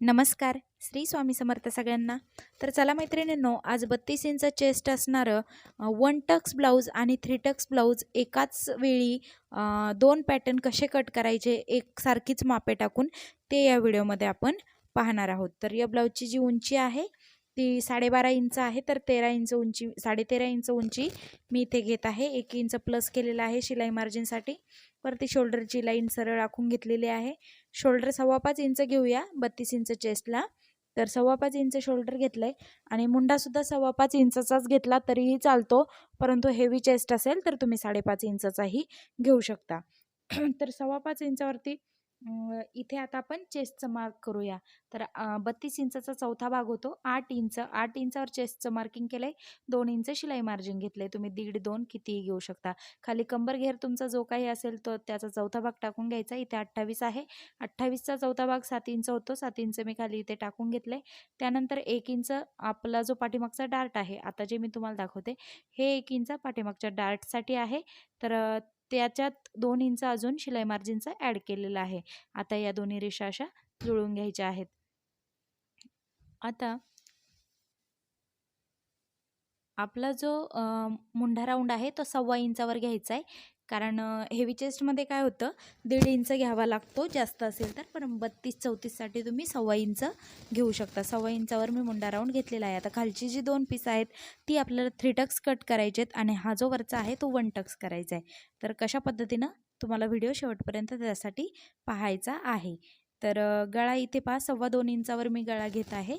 नमस्कार श्री स्वामी समर्थ सगळ्यांना. तर चला मैत्रिणींनो आज बत्तीस इंच चेस्ट असणारं वन टक्स ब्लाऊज आणि थ्री टक्स ब्लाऊज एकाच वेळी दोन पॅटर्न कसे कट करायचे एकसारखीच मापे टाकून ते या व्हिडिओमध्ये आपण पाहणार आहोत. तर या ब्लाऊजची जी उंची आहे ती साडेबारा इंच आहे तर तेरा इंच उंची साडेतेरा इंच उंची मी इथे घेत आहे. एक इंच प्लस केलेलं आहे शिलाई मार्जिनसाठी परती शोल्डरची लाईन सरळ आखून घेतलेली आहे. शोल्डर सव्वा पाच इंच घेऊया बत्तीस इंच चेस्टला तर सव्वा पाच इंच शोल्डर घेतलं आहे आणि मुंडासुद्धा सव्वा पाच इंचाचाच घेतला तरीही चालतो परंतु हेवी चेस्ट असेल तर तुम्ही साडेपाच इंचाचाही घेऊ शकता. तर सव्वा पाच इंचावरती इथे आता आपण चेस्टचं मार्क करूया. तर बत्तीस इंचाचा चौथा भाग होतो आठ इंच. आठ इंचावर चेस्टचं मार्किंग केलं आहे दोन इंच शिलाई मार्जिन घेतलं आहे तुम्ही दीड दोन कितीही घेऊ शकता. खाली कंबर घेर तुमचा जो काही असेल तो त्याचा चौथा भाग टाकून घ्यायचा. इथे अठ्ठावीस आहे. अठ्ठावीसचा चौथा भाग सात इंच होतो. सात इंच मी खाली इथे टाकून घेतलं आहे त्यानंतर एक इंच आपला जो पाठीमागचा डार्ट आहे आता जे मी तुम्हाला दाखवते हे एक इंच पाठीमागच्या डार्टसाठी आहे. तर त्याच्यात दोन इंच अजून शिलाई मार्जिनचा ॲड केलेला आहे. आता या दोन्ही रेषा अशा जुळून घ्यायच्या आहेत. आता आपला जो मुंढा राऊंड आहे तो सव्वा इंचावर घ्यायचा आहे. कारण हेवी चेस्टमध्ये काय होतं दीड इंच घ्यावा लागतो जास्त असेल तर पण बत्तीस चौतीससाठी तुम्ही सव्वा इंच घेऊ शकता. सव्वा इंचावर मी मुंडा राऊंड घेतलेला आहे. आता खालची जी दोन पीस आहेत ती आपल्याला थ्री टक्स कट करायचे आहेत आणि हा जो वरचा आहे तो वन टक्स करायचा आहे. तर कशा पद्धतीनं तुम्हाला व्हिडिओ शेवटपर्यंत त्यासाठी पाहायचा आहे. तर गळा इथे पहा सव्वा दोन इंचावर मी गळा घेत आहे.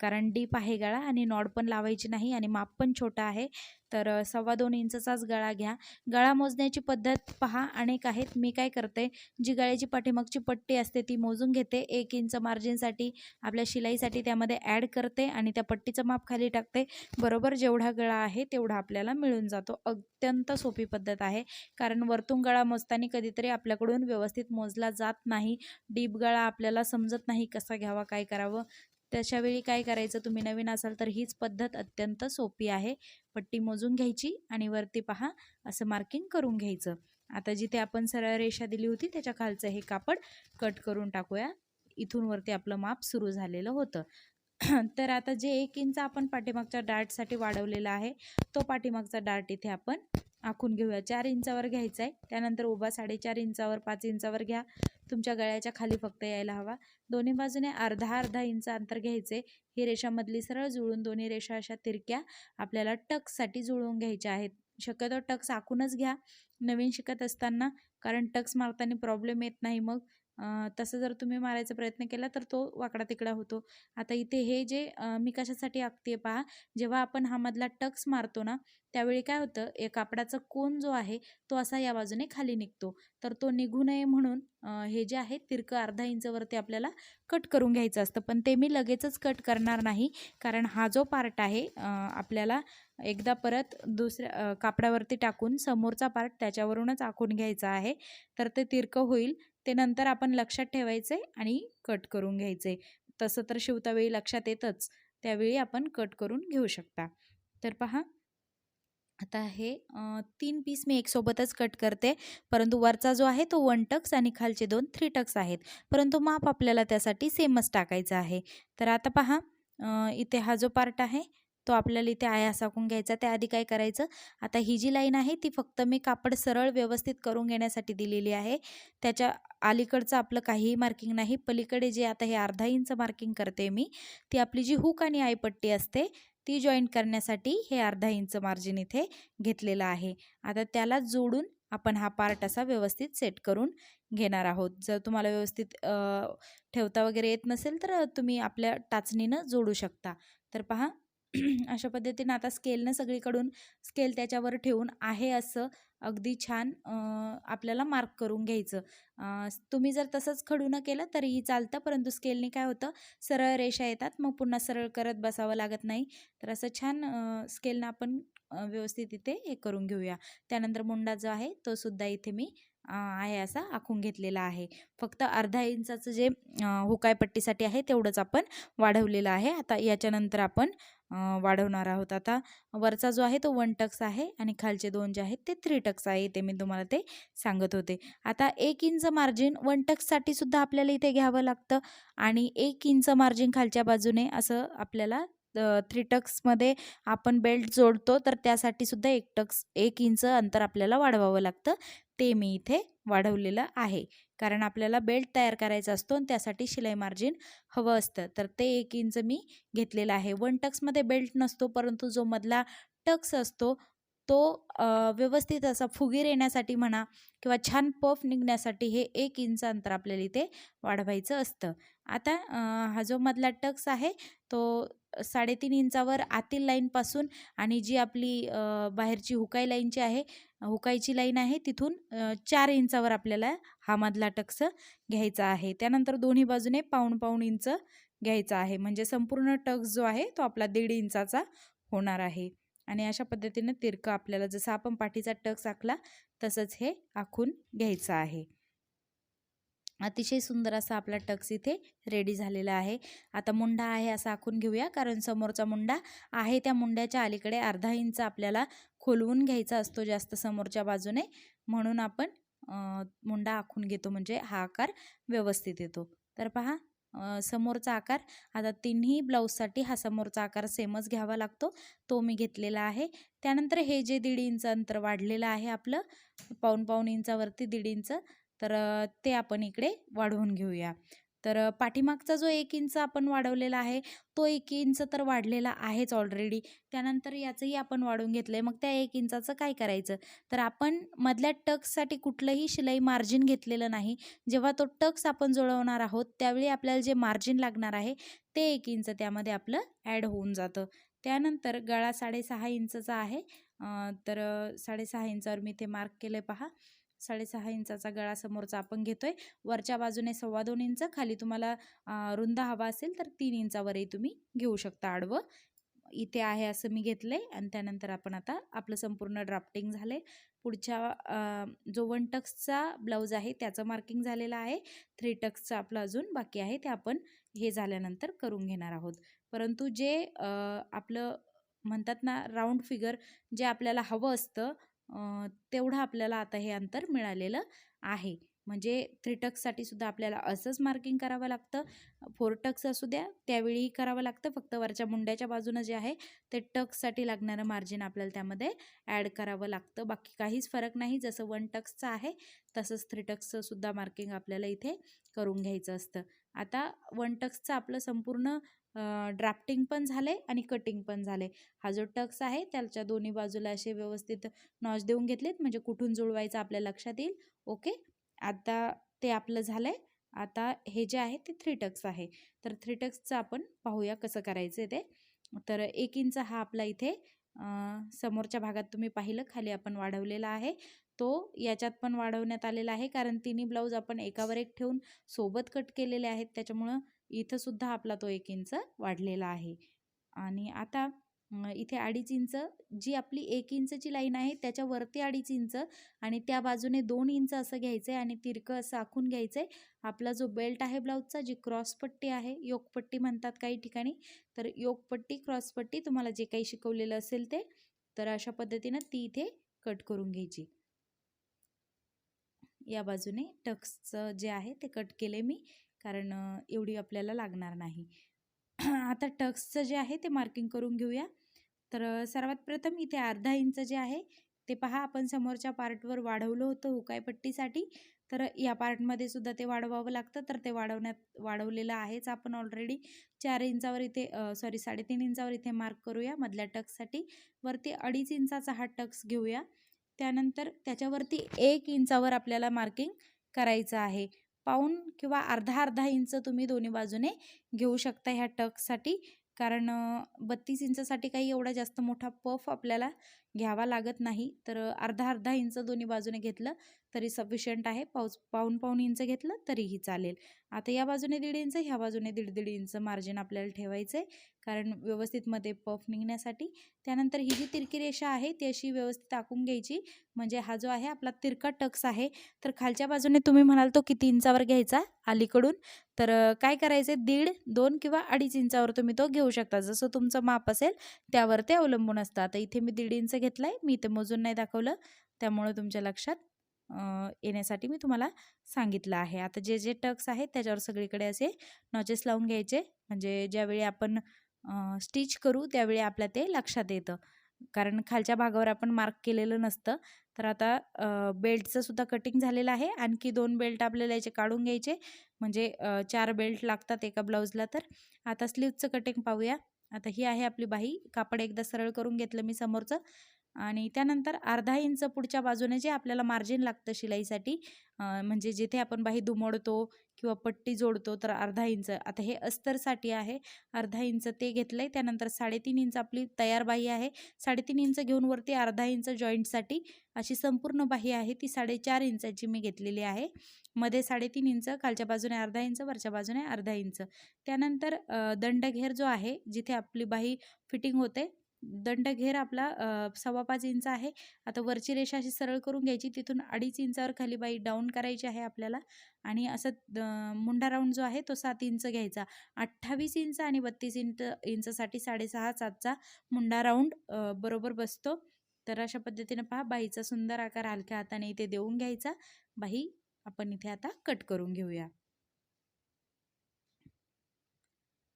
कारण डीप आहे गळा आणि नॉड पण लावायची नाही आणि माप पण छोटा आहे. तर सव्वा दोन इंचाचाच गळा घ्या. गळा मोजण्याची पद्धत पहा अनेक आहेत. मी काय करते जी गळ्याची पाठीमागची पट्टी असते ती मोजून घेते. एक इंच मार्जिनसाठी आपल्या शिलाईसाठी त्यामध्ये ॲड करते आणि त्या पट्टीचं माप खाली टाकते. बरोबर जेवढा गळा आहे तेवढा आपल्याला मिळून जातो. अत्यंत सोपी पद्धत आहे. कारण वरतून गळा मोजताना कधीतरी आपल्याकडून व्यवस्थित मोजला जात नाही. डीप गळा आपल्याला समजत नाही कसा घ्यावा काय करावं त्याच्यावेळी काय करायचं तुम्ही नवीन असाल तर हीच पद्धत अत्यंत सोपी आहे. पट्टी मोजून घ्यायची आणि वरती पहा असं मार्किंग करून घ्यायचं. आता जिथे आपण सरळ रेषा दिली होती त्याच्या खालचं हे कापड कट करून टाकूया. इथून वरती आपलं माप सुरू झालेलं होतं. तर आता जे एक इंच आपण पाठीमागच्या डार्टसाठी वाढवलेला आहे तो पाठीमागचा डार्ट इथे आपण आखून घेऊया. चार इंचावर घ्यायचा आहे त्यानंतर उभा साडेचार इंचावर पाच इंचावर घ्या. तुमच्या गळ्याच्या खाली फक्त यायला हवा. दोन्ही बाजूने अर्धा अर्धा इंच अंतर घ्यायचे ही रेषामधली सरळ जुळून दोन्ही रेषा अशा तिरक्या आपल्याला टक्ससाठी जुळवून घ्यायच्या आहेत. शक्यतो टक्स आखूनच घ्या. नवीन शिकत असताना कारण टक्स मारताना प्रॉब्लेम येत नाही मग. तसं जर तुम्ही मारायचा प्रयत्न केला तर तो वाकडा तिकडा होतो. आता इथे हे जे मी कशासाठी आखते पहा जेव्हा आपण हा मधला टक्स मारतो ना त्यावेळी काय होतं एक कापडाचा कोन जो आहे तो असा या बाजूने खाली निघतो. तर तो निघू नये म्हणून हे जे आहे तिरकं अर्धा इंचवरती आपल्याला कट करून घ्यायचं असतं. पण ते मी लगेचच कट करणार नाही कारण हा जो पार्ट आहे आपल्याला एकदा परत दुसऱ्या कापडावरती टाकून समोरचा पार्ट त्याच्यावरूनच आखून घ्यायचा आहे. तर ते तिरकं होईल ते नंतर आपण लक्षात ठेवायचे आणि कट करून घ्यायचे. तसं तर शिवतावेळी लक्षात येतच त्यावेळी आपण कट करून घेऊ शकता. तर पहा आता हे तीन पीस मी एकसोबतच कट करते. परंतु वरचा जो आहे तो वन टक्स आणि खालचे दोन थ्री टक्स आहेत. परंतु माप आपल्याला त्यासाठी सेमच टाकायचं आहे. तर आता पहा इथे हा जो पार्ट आहे तो आपल्याला इथे आया साकून घ्यायचा. त्याआधी काय करायचं आता ही जी लाईन आहे ती फक्त मी कापड सरळ व्यवस्थित करून घेण्यासाठी दिलेली आहे. त्याच्या अलीकडचं आपलं काहीही मार्किंग नाही. पलीकडे जे आता हे अर्धा इंच मार्किंग करते मी ती आपली जी हुक आणि आईपट्टी असते ती जॉईंट करण्यासाठी हे अर्धा इंच मार्जिन इथे घेतलेलं आहे. आता त्याला जोडून आपण हा पार्ट असा व्यवस्थित सेट करून घेणार आहोत. जर तुम्हाला व्यवस्थित ठेवता वगैरे येत नसेल तर तुम्ही आपल्या टाचणीनं जोडू शकता. तर पहा अशा पद्धतीनं आता स्केलनं सगळीकडून स्केल त्याच्यावर ठेवून आहे असं अगदी छान आपल्याला मार्क करून घ्यायचं. तुम्ही जर तसंच खडूनं केलं तरीही चालतं परंतु स्केलने काय होतं सरळ रेषा येतात मग पुन्हा सरळ करत बसावं लागत नाही. तर असं छान स्केलनं आपण व्यवस्थित इथे हे करून घेऊया. त्यानंतर मुंडा जो आहे तो सुद्धा इथे मी आहे असा आखून घेतलेला आहे. फक्त अर्धा इंचाचं जे हुकायपट्टीसाठी आहे तेवढंच आपण वाढवलेलं आहे. आता याच्यानंतर आपण वाढवणार आहोत. आता वरचा जो आहे तो वन टक्स आहे आणि खालचे दोन जे आहेत ते थ्री टक्स आहे ते मी तुम्हाला ते सांगत होते. आता एक इंच मार्जिन वन टक्ससाठी सुद्धा आपल्याला इथे घ्यावं लागतं आणि एक इंच मार्जिन खालच्या बाजूने असं आपल्याला थ्री टक्समध्ये आपण बेल्ट जोडतो तर त्यासाठी सुद्धा एक टक्स एक इंच अंतर आपल्याला वाढवावं लागतं. ते मी इथे वाढवलेलं आहे. कारण आपल्याला बेल्ट तयार करायचा असतो आणि त्यासाठी शिलाई मार्जिन हवं असतं. तर ते एक इंच मी घेतलेलं आहे. वन टक्समध्ये बेल्ट नसतो परंतु जो मधला टक्स असतो तो व्यवस्थित असा फुगीर येण्यासाठी म्हणा किंवा छान पफ निघण्यासाठी हे एक इंच अंतर आपल्याला इथे वाढवायचं असतं. आता हा जो मधला टक्स आहे तो साडेतीन इंचावर आतील लाईनपासून आणि जी आपली बाहेरची हुकाई लाईनची आहे हुकाईची लाईन आहे तिथून चार इंचावर आपल्याला हा मधला टक्स घ्यायचा आहे. त्यानंतर दोन्ही बाजूने पाऊण पाऊण इंच घ्यायचा आहे. म्हणजे संपूर्ण टक्स जो आहे तो आपला दीड इंचाचा होणार आहे. आणि अशा पद्धतीनं तिरकं आपल्याला जसं आपण पाठीचा टक्स आखला तसंच हे आखून घ्यायचं आहे. अतिशय सुंदर असा आपला टक्स इथे रेडी झालेला आहे. आता मुंडा आहे असा आखून घेऊया कारण समोरचा मुंडा आहे त्या मुंड्याच्या अलीकडे अर्धा इंच आपल्याला खोलवून घ्यायचा असतो जास्त समोरच्या बाजूने. म्हणून आपण मुंडा आखून घेतो म्हणजे हा आकार व्यवस्थित येतो. तर पहा समोरचा आकार आता तिन्ही ब्लाऊजसाठी हा समोरचा आकार सेमच घ्यावा लागतो. तो मी घेतलेला आहे. त्यानंतर हे जे दीड इंच अंतर वाढलेलं आहे आपलं पाऊण पाऊण इंचावरती दीड इंच तर ते आपण इकडे वाढवून घेऊया. तर पाठीमागचा जो एक इंच आपण वाढवलेला आहे तो एक इंच तर वाढलेला आहेच ऑलरेडी त्यानंतर याचंही आपण वाढवून घेतलं आहे मग त्या एक इंचाचं काय करायचं? तर आपण मधल्या टक्ससाठी कुठलंही शिलाई मार्जिन घेतलेलं नाही. जेव्हा तो टक्स आपण जुळवणार आहोत त्यावेळी आपल्याला जे मार्जिन लागणार आहे ते एक इंच त्यामध्ये आपलं ॲड होऊन जातं. त्यानंतर गळा साडेसहा इंचचा आहे. तर साडेसहा इंचावर मी ते मार्क केलं आहे पहा. साडेसहा इंचाचा गळा समोरचा आपण घेतोय. वरच्या बाजूने सव्वा दोन इंच खाली तुम्हाला रुंद हवा असेल तर तीन इंचावरही तुम्ही घेऊ शकता आडवं. इथे आहे असं मी घेतलं आहे आणि त्यानंतर आपण आता आपलं संपूर्ण ड्राफ्टिंग झालं आहे पुढच्या जो वन टक्सचा ब्लाऊज आहे त्याचं मार्किंग झालेलं आहे. थ्री टक्सचं आपलं अजून बाकी आहे ते आपण हे झाल्यानंतर करून घेणार आहोत. परंतु जे आपलं म्हणतात ना राऊंड फिगर जे आपल्याला हवं असतं तेवढं आपल्याला आता हे अंतर मिळालेलं आहे. म्हणजे थ्री टक्ससाठी सुद्धा आपल्याला असंच मार्किंग करावं लागतं. फोर टक्स असू द्या त्यावेळीही करावं लागतं. फक्त वरच्या मुंड्याच्या बाजूनं जे आहे ते टक्ससाठी लागणारं मार्जिन आपल्याला त्यामध्ये ॲड करावं लागतं. बाकी काहीच फरक नाही. जसं वन टक्सचं आहे तसंच थ्री टक्सचं सुद्धा मार्किंग आपल्याला इथे करून घ्यायचं असतं. आता वन टक्सचं आपलं संपूर्ण ड्राफ्टिंग पण झाले आणि कटिंग पण झाले हा जो टक्स आहे त्याच्या दोन्ही बाजूला असे व्यवस्थित नॉच देऊन घेतलेत. म्हणजे कुठून जुळवायचं आपल्या लक्षात येईल. ओके आता ते आपलं झालं आहे आता हे जे आहे ते थ्री टक्स आहे. तर थ्री टक्सचं आपण पाहूया कसं करायचं आहे ते. तर एक इंच हा आपला इथे समोरच्या भागात तुम्ही पाहिलं खाली आपण वाढवलेला आहे. तो याच्यात पण वाढवण्यात आलेला आहे कारण तिन्ही ब्लाऊज आपण एकावर एक ठेवून सोबत कट केलेले आहेत. त्याच्यामुळं इथंसुद्धा आपला तो एक इंच वाढलेला आहे. आणि आता इथे अडीच इंच जी आपली एक इंचची लाईन आहे त्याच्यावरती अडीच इंच आणि त्या बाजूने दोन इंच असं घ्यायचं आहे आणि तिरकं असं आखून घ्यायचं आहे आपला जो बेल्ट आहे ब्लाऊजचा जी क्रॉसपट्टी आहे योगपट्टी म्हणतात काही ठिकाणी तर योगपट्टी क्रॉसपट्टी तुम्हाला जे काही शिकवलेलं असेल ते तर अशा पद्धतीनं ती इथे कट करून घ्यायची. या बाजूने टक्सचं जे आहे ते कट केले मी कारण एवढी आपल्याला लागणार नाही. आता टक्सचं जे आहे ते मार्किंग करून घेऊया. तर सर्वात प्रथम इथे अर्धा इंच जे आहे ते पहा आपण समोरच्या पार्टवर वाढवलं होतं हुकायपट्टीसाठी तर या पार्टमध्ये सुद्धा ते वाढवावं लागतं. तर ते वाढवण्यात वाढवलेलं आहेच आपण ऑलरेडी चार इंचावर इथे सॉरी साडेतीन इंचावर इथे मार्क करूया मधल्या टक्ससाठी. वरती अडीच इंचाचा हा टक्स घेऊया. त्यानंतर त्याच्यावरती एक इंचावर आपल्याला मार्किंग करायचं आहे. पाऊण किंवा अर्धा अर्धा इंच तुम्ही दोन्ही बाजूने घेऊ शकता ह्या टकसाठी. कारण बत्तीस इंचासाठी काही एवढा जास्त मोठा पफ आपल्याला घ्यावा लागत नाही. तर अर्धा अर्धा इंच दोन्ही बाजूने घेतलं तरी सफिशियंट आहे. पाऊस पाऊन पाऊन इंच घेतलं तरीही चालेल. आता या बाजूने दीड इंच ह्या बाजूने दीड दीड इंच मार्जिन आपल्याला ठेवायचं आहे कारण व्यवस्थित मध्ये पफ निघण्यासाठी त्यानंतर ही जी तिरकी रेषा आहे ती अशी व्यवस्थित आखून घ्यायची. म्हणजे हा जो आहे आपला तिरका टक्स आहे. तर खालच्या बाजूने तुम्ही म्हणाल तो किती इंचावर घ्यायचा? अलीकडून. तर काय करायचं आहे दीड दोन किंवा अडीच इंचावर तुम्ही तो घेऊ शकता. जसं तुमचं माप असेल त्यावर ते अवलंबून असतं. आता इथे मी दीड इंच घेतला आहे मी ते मोजून नाही दाखवलं. त्यामुळे तुमच्या लक्षात येण्यासाठी मी तुम्हाला सांगितलं आहे. आता जे जे टक्स आहेत त्याच्यावर सगळीकडे असे नॉचेस लावून घ्यायचे. म्हणजे ज्यावेळी आपण स्टिच करू त्यावेळी आपल्या ते लक्षात येतं. कारण खालच्या भागावर आपण मार्क केलेलं नसतं. तर आता बेल्टचं सुद्धा कटिंग झालेलं आहे. आणखी दोन बेल्ट आपल्याला याचे काढून घ्यायचे. म्हणजे चार बेल्ट लागतात एका ब्लाऊजला तर. आता स्लीवचं कटिंग पाहूया. आता ही आहे आपली बाही कापड एकदा सरळ करून घेतलं मी समोरचं. आणि त्यानंतर अर्धा इंच पुढच्या बाजूने जे आपल्याला मार्जिन लागतं शिलाईसाठी म्हणजे जिथे आपण बाही दुमडतो किंवा पट्टी जोडतो तर अर्धा इंच. आता हे अस्तरसाठी आहे. अर्धा इंच ते घेतलं आहे त्यानंतर साडेतीन इंच आपली तयार बाही आहे. साडेतीन इंच घेऊन वरती अर्धा इंच जॉईंटसाठी अशी संपूर्ण बाही आहे. ती साडेचार इंचाची मी घेतलेली आहे. मध्ये साडेतीन इंच खालच्या बाजूने अर्धा इंच वरच्या बाजूने अर्धा इंच. त्यानंतर दंडघेर जो आहे जिथे आपली बाही फिटिंग होते दंडघेर आपला सव्वा पाच इंच आहे. आता वरची रेषा अशी सरळ करून घ्यायची तिथून अडीच इंचावर खाली बाई डाऊन करायची आहे आपल्याला. आणि असं मुंडा राऊंड जो आहे तो सात इंच घ्यायचा. अठ्ठावीस इंच आणि बत्तीस इंच इंचसाठी साडेसहा सातचा मुंडा राऊंड बरोबर बसतो. तर अशा पद्धतीने पहा बाईचा सुंदर आकार हलक्या हाताने इथे देऊन घ्यायचा. बाई आपण इथे आता कट करून घेऊया.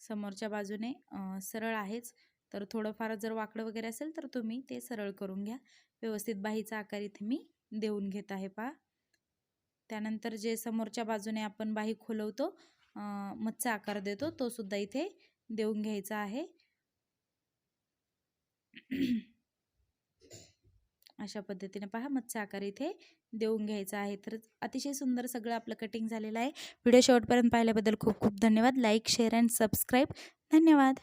समोरच्या बाजूने सरळ आहेच. तर थोडंफार जर वाकडं वगैरे असेल तर तुम्ही ते सरळ करून घ्या. व्यवस्थित बाहीचा आकार इथे मी देऊन घेत आहे पहा. त्यानंतर जे समोरच्या बाजूने आपण बाही खोलवतो मच्छा आकार देतो तो सुद्धा इथे देऊन घ्यायचा आहे. अशा पद्धतीने पहा मच्छा आकार इथे देऊन घ्यायचा आहे. तर अतिशय सुंदर सगळं आपलं कटिंग झालेलं आहे. व्हिडिओ शेवटपर्यंत पाहिल्याबद्दल खूप खूप धन्यवाद. लाईक शेअर अँड सबस्क्राईब धन्यवाद.